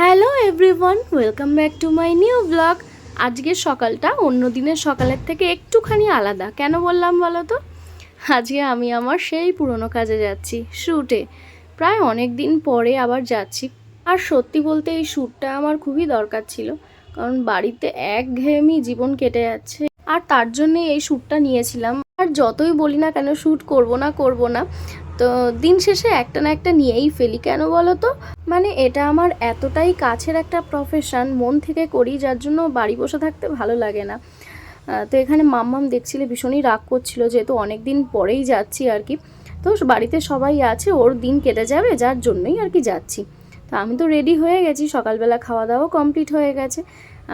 Hello everyone, welcome back to my new blog. আজকে সকালটা অন্য দিনের সকালের থেকে একটুখানি আলাদা। কেন বললাম বলো তো? আজকে আমি আমার সেই পুরনো কাজে যাচ্ছি শ্যুটে প্রায় অনেক দিন পরে আবার যাচ্ছি। আর সত্যি বলতে এই শ্যুটটা আমার খুবই দরকার ছিল। কারণ বাড়িতে এক ঘেয়েমি জীবন কেটে যাচ্ছে। আর তার জন্যে এই শ্যুটটা নিয়েছিলাম। আর যতই বলি না কেন শ্যুট করব না করব না তো দিন শেষে একটা না একটা নিয়েই ফেলি। কেন বলো তো? মানে এটা আমার এতটাই কাছের একটা প্রফেশন মন থেকে করি, যার জন্য বাড়ি বসে থাকতে ভালো লাগে না। তো এখানে মাম্মাম দেখছিলে, ভীষণই রাগ করছিল, যেহেতু অনেক দিন পরেই যাচ্ছি আর কি। তো বাড়িতে সবাই আছে, ওর দিন কেটে যাবে, যার জন্যই আর কি যাচ্ছি। তো আমি তো রেডি হয়ে গেছি, সকালবেলা খাওয়া দাওয়া কমপ্লিট হয়ে গেছে,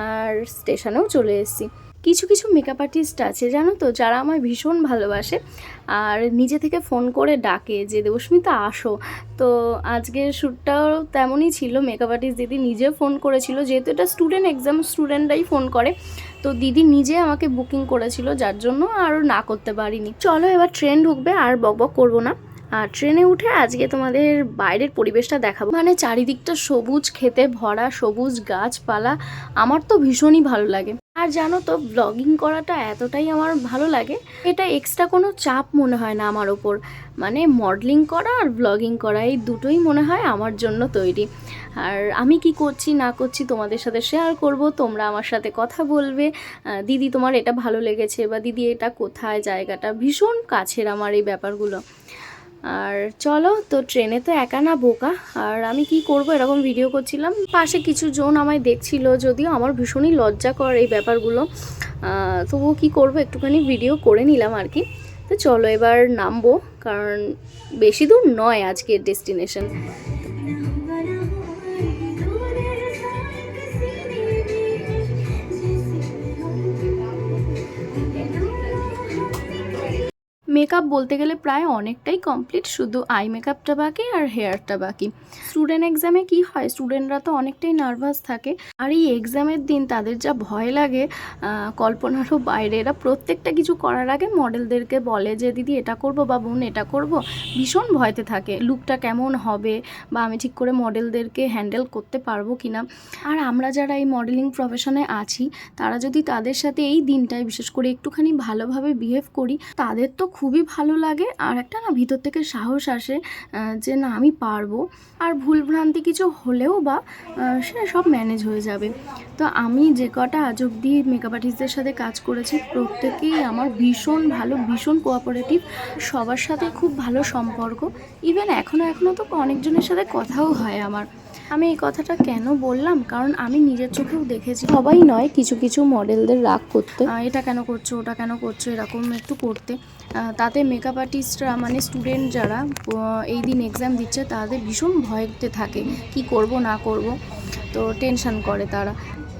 আর স্টেশনেও চলে এসেছি। কিছু কিছু মেকআপ আর্টিস্ট আছে, জানো তো, যারা আমায় ভীষণ ভালোবাসে। আর নিজে থেকে ফোন করে ডাকে যে, দেবস্মিতা, আসো। তো আজকের শ্যুটটাও তেমনই ছিল মেকআপ আর্টিস্ট দিদি নিজে ফোন করেছিল, যেহেতু এটা স্টুডেন্ট এক্সাম স্টুডেন্টরাই ফোন করে। তো দিদি নিজে আমাকে বুকিং করেছিল, যার জন্য আর না করতে পারিনি। চলো এবার ট্রেন ঢুকবে, আর বকবক করব না। আর ট্রেনে উঠে আজকে তোমাদের বাইরের পরিবেশটা দেখাবো। মানে চারিদিকটা সবুজ খেতে ভরা, সবুজ গাছপালা, আমার তো ভীষণই ভালো লাগে। আর জানো তো ব্লগিং করাটা এতটাই আমার ভালো লাগে, এটা এক্সট্রা কোনো চাপ মনে হয় না আমার ওপর। মানে মডেলিং করা আর ব্লগিং করা, এই দুটোই মনে হয় আমার জন্য তৈরি। আর আমি কি করছি, না করছি তোমাদের সাথে শেয়ার করব, তোমরা আমার সাথে কথা বলবে। দিদি তোমার এটা ভালো লেগেছে, বা দিদি এটা কোথায়, জায়গাটা, ভীষণ কাছের আমার এই ব্যাপারগুলো। আর চলো, তো ট্রেনে তো একা না বোকা। আর আমি কি করব? এরকম ভিডিও করছিলাম। পাশে কিছু জন আমায় দেখছিল, যদিও আমার ভীষণই লজ্জা কর এই ব্যাপারগুলো। তবুও কি করব? একটুখানি ভিডিও করে নিলাম আর কি। তো চলো এবার নামবো, কারণ বেশি দূর নয় আজকের ডেস্টিনেশন মেকআপ বলতে গেলে প্রায় অনেকটাই কমপ্লিট শুধু আই মেকআপটা বাকি আর হেয়ারটা বাকি। স্টুডেন্ট এক্সামে কি হয়? স্টুডেন্টরা তো অনেকটাই নার্ভাস থাকে। আর এই এক্সামের দিন তাদের যা ভয় লাগে কল্পনারও বাইরে। এরা প্রত্যেকটা কিছু করার আগে মডেলদেরকে বলে যে, দিদি, এটা করব বা বোন, এটা করব। ভীষণ ভয়তে থাকে লুকটা কেমন হবে? বা আমি ঠিক করে মডেলদেরকে হ্যান্ডেল করতে পারব কি না আর আমরা যারা এই মডেলিং প্রফেশনে আছি, তারা যদি তাদের সাথে এই দিনটায় বিশেষ করে একটুখানি ভালোভাবে বিহেভ করি, তাদের তো খুবই ভালো লাগে। আর একটা না ভিতর থেকে সাহস আসে যে না আমি পারব। আর ভুলভ্রান্তি কিছু হলেও বা সেটা সব ম্যানেজ হয়ে যাবে। তো আমি যে কটা আজ অব্দি মেকআপ আর্টিস্টদের সাথে কাজ করেছি, প্রত্যেকেই আমার ভীষণ ভালো, ভীষণ কোঅপারেটিভ সবার সাথে খুব ভালো সম্পর্ক। ইভেন এখনও এখনও তো অনেকজনের সাথে কথাও হয় আমার। আমি এই কথাটা কেন বললাম? কারণ আমি নিজের চোখেও দেখেছি। সবাই নয় কিছু কিছু মডেলদের রাগ করতে। এটা কেন করছ ওটা কেন করছ এরকম একটু করতে। তাতে মেকআপ আর্টিস্টরা মানে স্টুডেন্ট যারা এই দিন এক্সাম দিচ্ছে তাদের ভীষণ ভয়তে থাকে। কি করব না করব তো টেনশন করে তারা।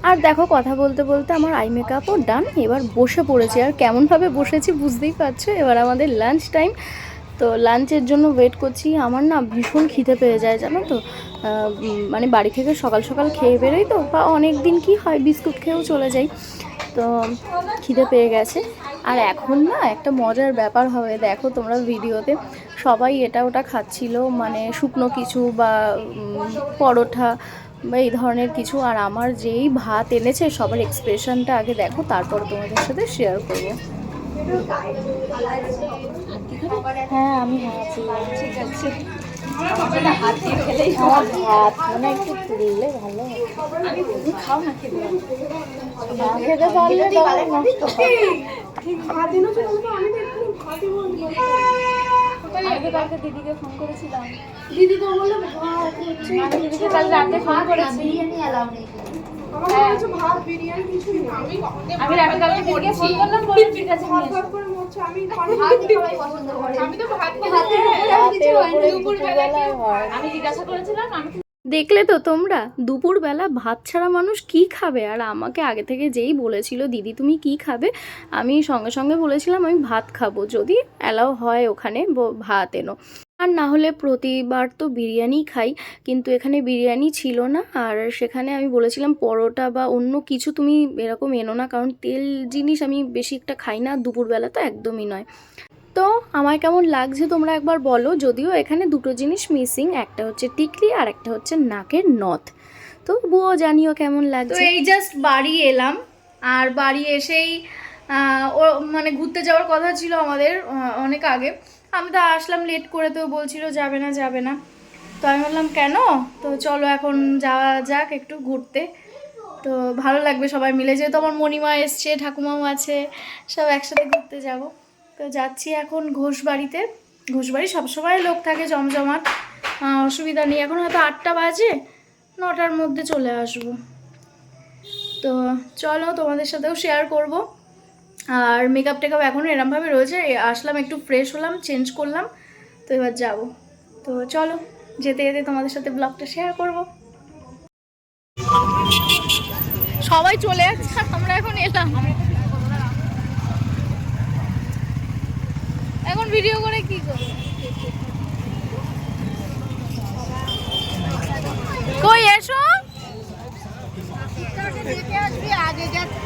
আর দেখো কথা বলতে বলতে আমার আই মেকআপও ডান এবার বসে পড়েছি। আর কেমনভাবে বসেছি বুঝতেই পারছ? এবার আমাদের লাঞ্চ টাইম তো লাঞ্চের জন্য ওয়েট করছি। আমার না ভীষণ খিদে পেয়ে যায়, জানো তো? মানে বাড়ি থেকে সকাল সকাল খেয়ে বেরোই তো, বা অনেক দিন কি হয় বিস্কুট খেয়েও চলে যাই। তো খিদে পেয়ে গেছে। আর এখন না একটা মজার ব্যাপার হবে, দেখো তোমরা ভিডিওতে। সবাই এটা ওটা খাচ্ছিল মানে শুকনো কিছু বা পরোঠা বা এই ধরনের কিছু। আর আমার যেই ভাত এনেছে, সবার এক্সপ্রেশনটা আগে দেখো, তারপর তোমাদের সাথে শেয়ার করব। হ্যাঁ আমি আছি। ঠিক আছে আমার ভাত মানে একটু তুললে ভালো খাও না খেতে না খেতে পারলে নষ্ট হয়। আমি তো কালকে দিদিকে ফোন করেছিলাম। দিদি তো বলল ভাত দিদিকে কাল রাতে ফোন করেছি। বিরিয়ানি নেই। মনে না আমি রাতে কালকে দিদিকে ফোন করলাম ঠিক আছে আমি পছন্দ করে। আমি তো ভাত আমি জিজ্ঞাসা করেছিলাম আমি দেখলে তো তোমরা দুপুরবেলা ভাত ছাড়া মানুষ কি খাবে? আর আমাকে আগে থেকে যেই বলেছিল দিদি তুমি কি খাবে? আমি সঙ্গে সঙ্গে বলেছিলাম আমি ভাত খাব। যদি অ্যালাও হয় ওখানে ব- ভাত এনো। আর না হলে প্রতিবার তো বিরিয়ানি খাই, কিন্তু এখানে বিরিয়ানি ছিল না। আর সেখানে আমি বলেছিলাম, পরোটা বা অন্য কিছু তুমি এরকম এনো না, কারণ তেল জিনিস আমি বেশি একটা খাই না, দুপুরবেলা তো একদমই নয়। তো আমার কেমন লাগছে তোমরা একবার বলো, যদিও এখানে দুটো জিনিস মিসিং, একটা হচ্ছে টিকলি আর একটা হচ্ছে নাকের নথ। তবুও জানিও কেমন লাগছে। এই জাস্ট বাড়ি এলাম, আর বাড়ি এসেই ও মানে ঘুরতে যাওয়ার কথা ছিল আমাদের অনেক আগে। আমি তো আসলাম লেট করে তো বলছিল যাবে না যাবে না। তো আমি বললাম, কেন? তো চলো এখন যাওয়া যাক একটু ঘুরতে। তো ভালো লাগবে সবাই মিলে, যেহেতু আমার মণিমা এসছে, ঠাকুমাও আছে, সব একসাথে ঘুরতে যাব। তো যাচ্ছি এখন ঘোষবাড়িতে। ঘোষবাড়ি সবসময় লোক থাকে জমজমাট। অসুবিধা নেই। এখন হয়তো আটটা বাজে, নটার মধ্যে চলে আসব। তো চলো তোমাদের সাথেও শেয়ার করব। আর মেকআপ টেকআপ এখনও এরমভাবে রয়েছে আসলাম, একটু ফ্রেশ হলাম চেঞ্জ করলাম, তো এবার যাব। তো চলো, যেতে যেতে তোমাদের সাথে ব্লগটা শেয়ার করব। সবাই চলে যাচ্ছে, আমরা এখন এলাম। এখন ভিডিও করে কি করব? কই এসো আগে যাচ্ছে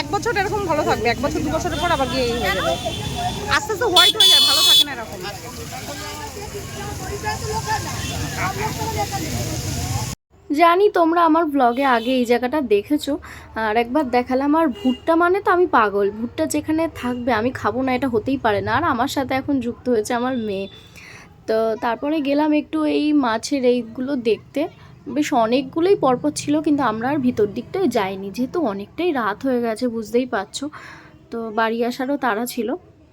এক বছর এরকম ভালো থাকবে, এক বছর, দু বছরের পর আবার গিয়ে হয়ে যাবে। আস্তে আস্তে হোয়াইট হয়ে যায় ভালো থাকে না এরকম। জানি তোমরা আমার ব্লগে আগে এই জায়গাটা দেখেছ, আর একবার দেখালাম, আর ভুট্টা মানে তো আমি পাগল। ভুট্টা যেখানে থাকবে, আমি খাব না, এটা হতেই পারে না। আর আমার সাথে এখন যুক্ত হয়েছে আমার মেয়ে। তো তারপরে গেলাম একটু এই মাছের এইগুলো দেখতে। বেশ অনেকগুলোই পরপর ছিল, কিন্তু আমরা আর ভিতর দিকটায় যাইনি। যেহেতু অনেকটাই রাত হয়ে গেছে, বুঝতেই পারছ। তো বাড়ি আসারও তাড়া ছিল।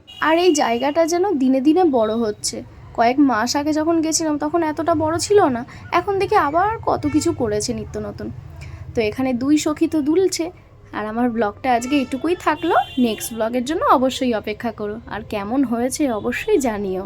আর এই জায়গাটা যেন দিনে দিনে বড় হচ্ছে। কয়েক মাস আগে যখন গেছিলাম, তখন এতটা বড় ছিল না। এখন দেখি আবার কত কিছু করেছে নিত্য নতুন। তো এখানে দুই সখী তো দুলছে। আর আমার ব্লগটা আজকে এটুকুই থাকল। নেক্সট ব্লগের জন্য অবশ্যই অপেক্ষা করো। আর কেমন হয়েছে অবশ্যই জানিও।